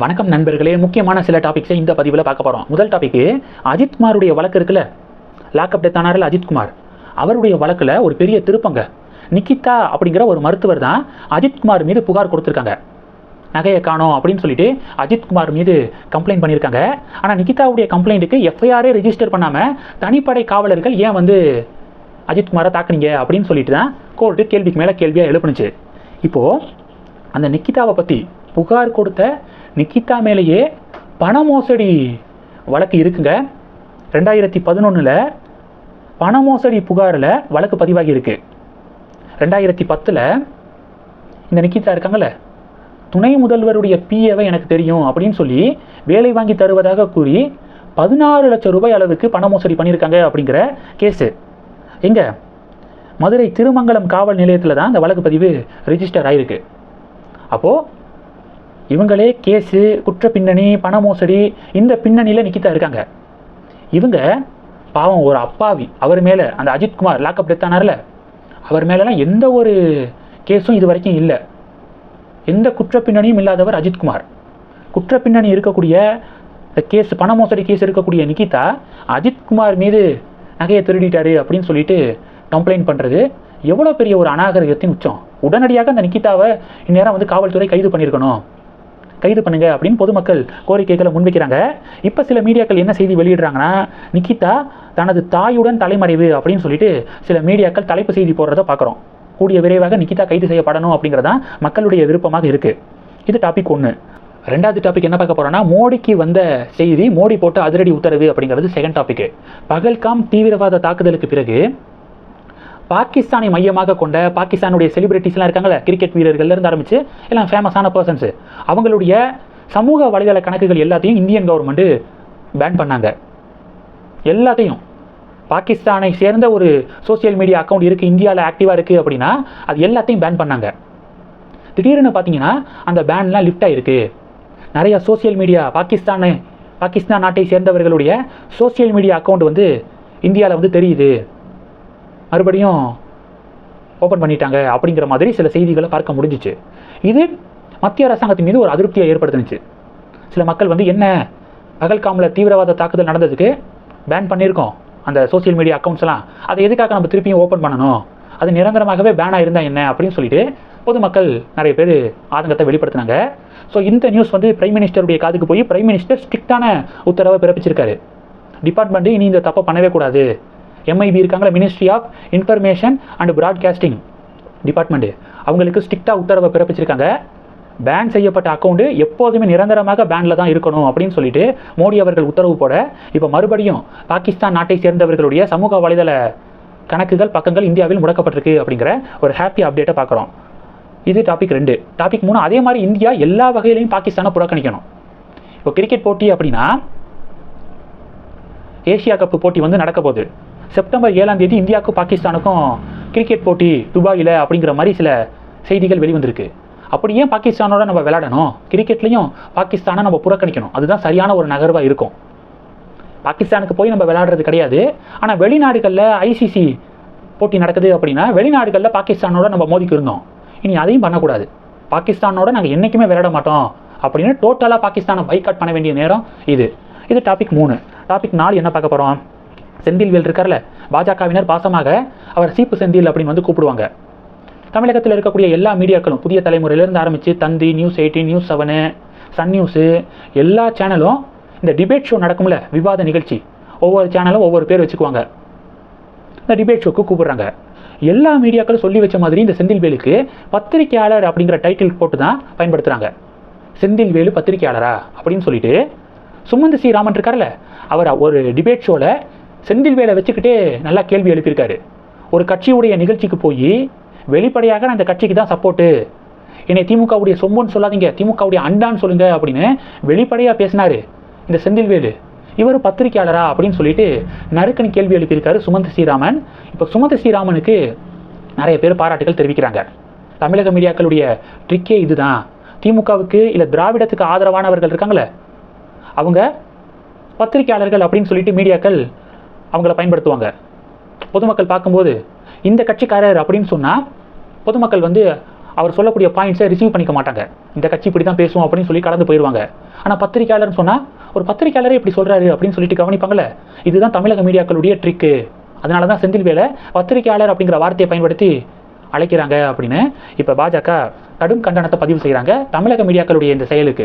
வணக்கம் நண்பர்களே. முக்கியமான சில டாபிக்ஸை இந்த பதிவில் பார்க்க போகிறோம் முதல் டாபிக்கு அஜித்குமாருடைய வழக்கு இருக்குல்ல? லாக்அப் டெத் ஆனார்ல அஜித்குமார். அவருடைய வழக்கில் ஒரு பெரிய திருப்பங்க. நிக்கிதா அப்படிங்கிற ஒரு மருத்துவர் தான் அஜித்குமார் மீது புகார் கொடுத்துருக்காங்க. நகையை காணோம் அப்படின்னு சொல்லிட்டு அஜித்குமார் மீது கம்ப்ளைண்ட் பண்ணியிருக்காங்க. ஆனால் நிக்கிதாவுடைய கம்ப்ளைண்ட்டுக்கு எஃப்ஐஆரே ரிஜிஸ்டர் பண்ணாமல் தனிப்படை காவலர்கள் ஏன் வந்து அஜித்குமாரை தாக்குனீங்க அப்படின்னு சொல்லிட்டு தான் கோர்ட்டு கேள்விக்கு மேலே கேள்வியாக எழுப்புனுச்சு. இப்போது அந்த நிக்கிதாவை பற்றி புகார் கொடுத்த நிக்கிதா மேலேயே பண மோசடி வழக்கு இருக்குங்க. ரெண்டாயிரத்தி பதினொன்றில் பண மோசடி புகாரில் வழக்கு பதிவாகி இருக்கு. ரெண்டாயிரத்தி பத்தில் இந்த நிக்கிதா இருக்காங்கல்ல துணை முதல்வருடைய பிஏவை எனக்கு தெரியும் அப்படின்னு சொல்லி வேலை வாங்கி தருவதாக கூறி பதினாறு லட்சம் ரூபாய் அளவுக்கு பண மோசடி பண்ணியிருக்காங்க அப்படிங்கிற கேஸு. எங்கே? மதுரை திருமங்கலம் காவல் நிலையத்தில் தான் இந்த வழக்கு பதிவு ரிஜிஸ்டர் ஆகிருக்கு அப்போது இவங்களே கேஸு குற்ற பின்னணி பண மோசடி இந்த பின்னணியில் நிக்கிதா இருக்காங்க. இவங்க பாவம் ஒரு அப்பாவி. அவர் மேலே அந்த அஜித்குமார் லாக்அப் டெத் ஆனார்ல அவர் மேலெலாம் எந்த ஒரு கேஸும் இது வரைக்கும் இல்லை. எந்த குற்ற பின்னணியும் இல்லாதவர் அஜித்குமார் குற்ற பின்னணி இருக்கக்கூடிய இந்த கேஸ் பண மோசடி கேஸ் இருக்கக்கூடிய நிகிதா அஜித்குமார் மீது நகையை திருடிட்டாரு அப்படின்னு சொல்லிட்டு கம்ப்ளைண்ட் பண்ணுறது எவ்வளோ பெரிய ஒரு அநாகரிகத்தின் உச்சம். உடனடியாக அந்த நிகிதாவை இந்நேரம் வந்து காவல்துறை கைது பண்ணியிருக்கணும். கைது பண்ணுங்க அப்படின்னு பொதுமக்கள் கோரிக்கைகளை முன்வைக்கிறாங்க. இப்போ சில மீடியாக்கள் என்ன செய்தி வெளியிடுறாங்கன்னா நிகிதா தனது தாயுடன் தலைமறைவு அப்படின்னு சொல்லிட்டு சில மீடியாக்கள் தலைப்பு செய்தி போடுறத பார்க்குறோம் கூடிய விரைவாக நிகிதா கைது செய்யப்படணும் அப்படிங்கிறதான் மக்களுடைய விருப்பமாக இருக்குது இது டாபிக் ஒன்று ரெண்டாவது டாபிக் என்ன பார்க்க போகிறோம்னா மோடிக்கு வந்த செய்தி மோடி போட்ட அதிரடி உத்தரவு அப்படிங்கிறது செகண்ட் டாபிக் பகல்காம் தீவிரவாத தாக்குதலுக்கு பிறகு பாகிஸ்தானை மையமாக கொண்ட பாகிஸ்தானுடைய செலிபிரிட்டிஸ்லாம் இருக்காங்கல்ல கிரிக்கெட் வீரர்கள் இருந்து ஆரம்பிச்சு எல்லாம் ஃபேமஸான பர்சன்ஸ் அவங்களுடைய சமூக வலைதள கணக்குகள் எல்லாத்தையும் இந்தியன் கவர்மெண்ட்டு பேன் பண்ணாங்க. எல்லாத்தையும். பாகிஸ்தானை சேர்ந்த ஒரு சோஷியல் மீடியா அக்கௌண்ட் இருக்குது இந்தியாவில் ஆக்டிவாக இருக்குது அப்படின்னா அது எல்லாத்தையும் பேன் பண்ணாங்க. திடீர்னு பார்த்தீங்கன்னா அந்த பேன்லாம் லிஃப்ட் ஆகிருக்கு நிறையா சோஷியல் மீடியா பாகிஸ்தானை பாகிஸ்தான் நாட்டை சேர்ந்தவர்களுடைய சோஷியல் மீடியா அக்கௌண்ட் வந்து இந்தியாவில் வந்து தெரியுது. மறுபடியும் ஓப்பன் பண்ணிட்டாங்க அப்படிங்கிற மாதிரி சில செய்திகளை பார்க்க முடிஞ்சிச்சு. இது மத்திய அரசாங்கத்தின் மீது ஒரு அதிருப்தியை ஏற்படுத்துனுச்சு. சில மக்கள் வந்து என்ன பகல்காமில் தீவிரவாத தாக்குதல் நடந்ததுக்கு பேன் பண்ணியிருக்கோம். அந்த சோஷியல் மீடியா அக்கௌண்ட்ஸ் எல்லாம். அதை எதுக்காக நம்ம திருப்பியும் ஓப்பன் பண்ணணும்? அது நிரந்தரமாகவே பேனாக இருந்தால் என்ன அப்படின்னு சொல்லிட்டு பொதுமக்கள் நிறைய பேர் ஆதங்கத்தை வெளிப்படுத்தினாங்க. ஸோ இந்த நியூஸ் வந்து பிரைம் மினிஸ்டருடைய காதுக்கு போய் பிரைம் மினிஸ்டர் ஸ்ட்ரிக்டான உத்தரவை பிறப்பிச்சிருக்காரு. டிபார்ட்மெண்ட்டு இனி இந்த தப்பை பண்ணவே கூடாது. எம்ஐபி இருக்காங்களா? Ministry of information and broadcasting department அவங்களுக்கு ஸ்ட்ரிக்டாக உத்தரவை பிறப்பிச்சிருக்காங்க. பேன் செய்யப்பட்ட அக்கௌண்ட்டு எப்போதுமே நிரந்தரமாக பேனில் தான் இருக்கணும் அப்படின்னு சொல்லிட்டு மோடி அவர்கள் உத்தரவு போட இப்போ மறுபடியும் பாகிஸ்தான் நாட்டை சேர்ந்தவர்களுடைய சமூக வலைதள கணக்குகள் பக்கங்கள் இந்தியாவில் முடக்கப்பட்டிருக்கு அப்படிங்கிற ஒரு ஹாப்பி அப்டேட்டை பார்க்குறோம். இது டாபிக் ரெண்டு. டாபிக் மூணு அதே மாதிரி இந்தியா எல்லா வகையிலையும் பாகிஸ்தானை புறக்கணிக்கணும். இப்போ கிரிக்கெட் போட்டி அப்படின்னா ஏஷியா கப்பு போட்டி வந்து நடக்க போகுது. செப்டம்பர் ஏழாம் தேதி இந்தியாவுக்கும் பாகிஸ்தானுக்கும் கிரிக்கெட் போட்டி துபாயில் அப்படிங்கிற மாதிரி சில செய்திகள் வெளிவந்திருக்கு. அப்படி ஏன் பாகிஸ்தானோட நம்ம விளையாடணும்? கிரிக்கெட்லேயும் பாகிஸ்தானை நம்ம புறக்கணிக்கணும். அதுதான் சரியான ஒரு நகர்வாக இருக்கும். பாகிஸ்தானுக்கு போய் நம்ம விளையாடுறது கிடையாது. ஆனால் வெளிநாடுகளில் ஐசிசி போட்டி நடக்குது அப்படின்னா வெளிநாடுகளில் பாகிஸ்தானோட நம்ம மோதிக்கு இருந்தோம். இனி அதையும் பண்ணக்கூடாது. பாகிஸ்தானோட நாங்கள் என்றைக்குமே விளையாட மாட்டோம் அப்படின்னு டோட்டலாக பாகிஸ்தானை பைக்காட் பண்ண வேண்டிய நேரம் இது. இது டாபிக் மூணு. டாபிக் நாலு என்ன பார்க்க போகிறோம் செந்தில்வேல் இருக்கார்ல பாஜகவினர் பாசமாக அவர் சீப்பு செந்தில் அப்படின்னு வந்து கூப்பிடுவாங்க. தமிழகத்தில் இருக்கக்கூடிய எல்லா மீடியாக்களும் புதிய தலைமுறையிலேருந்து ஆரம்பித்து Thanthi news eighteen news seven Sun news எல்லா சேனலும் இந்த டிபேட் ஷோ நடக்கும்ல விவாத நிகழ்ச்சி ஒவ்வொரு சேனலும் ஒவ்வொரு பேர் வச்சுக்குவாங்க. இந்த டிபேட் ஷோக்கு கூப்பிடுறாங்க. எல்லா மீடியாக்களும் சொல்லி வச்ச மாதிரி இந்த செந்தில்வேலுக்கு பத்திரிகையாளர் அப்படிங்கிற டைட்டில் போட்டு தான் பயன்படுத்துகிறாங்க செந்தில்வேலு பத்திரிகையாளரா அப்படின்னு சொல்லிட்டு சுமந்த் ஸ்ரீராமன் இருக்கார்ல அவர் ஒரு டிபேட் ஷோவில் செந்தில்வேலை வச்சுக்கிட்டே நல்லா கேள்வி எழுப்பியிருக்காரு. ஒரு கட்சியுடைய நிகழ்ச்சிக்கு போய் வெளிப்படையாக நான் அந்த கட்சிக்கு தான் சப்போர்ட்டு என்னை திமுகவுடைய சொம்புன்னு சொல்லாதீங்க திமுகவுடைய அண்டான்னு சொல்லுங்க அப்படின்னு வெளிப்படையாக பேசினாரு இந்த செந்தில்வேலு இவர் பத்திரிகையாளரா அப்படின்னு சொல்லிட்டு நறுக்கன் கேள்வி எழுப்பியிருக்காரு சுமந்த் ஸ்ரீராமன். இப்போ சுமந்த் ஸ்ரீராமனுக்கு நிறைய பேர் பாராட்டுகள் தெரிவிக்கிறாங்க. தமிழக மீடியாக்களுடைய ட்ரிக்கே இதுதான். திமுகவுக்கு இல்லை திராவிடத்துக்கு ஆதரவானவர்கள் இருக்காங்களே. அவங்க பத்திரிகையாளர்கள் அப்படின்னு சொல்லிட்டு மீடியாக்கள் அவங்கள பயன்படுத்துவாங்க. பொதுமக்கள் பார்க்கும்போது இந்த கட்சிக்காரர் அப்படின்னு சொன்னால் பொதுமக்கள் வந்து அவர் சொல்லக்கூடிய பாயிண்ட்ஸை ரிசீவ் பண்ணிக்க மாட்டாங்க. இந்த கட்சி இப்படி தான் பேசுவோம் அப்படின்னு சொல்லி கடந்து போயிடுவாங்க. ஆனால் பத்திரிக்கையாளர்னு சொன்னால் ஒரு பத்திரிக்கையாளரே இப்படி சொல்கிறாரு அப்படின்னு சொல்லிட்டு கவனிப்பாங்கல்ல? இதுதான் தமிழக மீடியாக்களுடைய ட்ரிக்கு அதனால தான் செந்தில் வேலை பத்திரிக்கையாளர் அப்படிங்கிற வார்த்தையை பயன்படுத்தி அழைக்கிறாங்க அப்படின்னு இப்போ பாஜக கடும் கண்டனத்தை பதிவு செய்கிறாங்க தமிழக மீடியாக்களுடைய இந்த செயலுக்கு.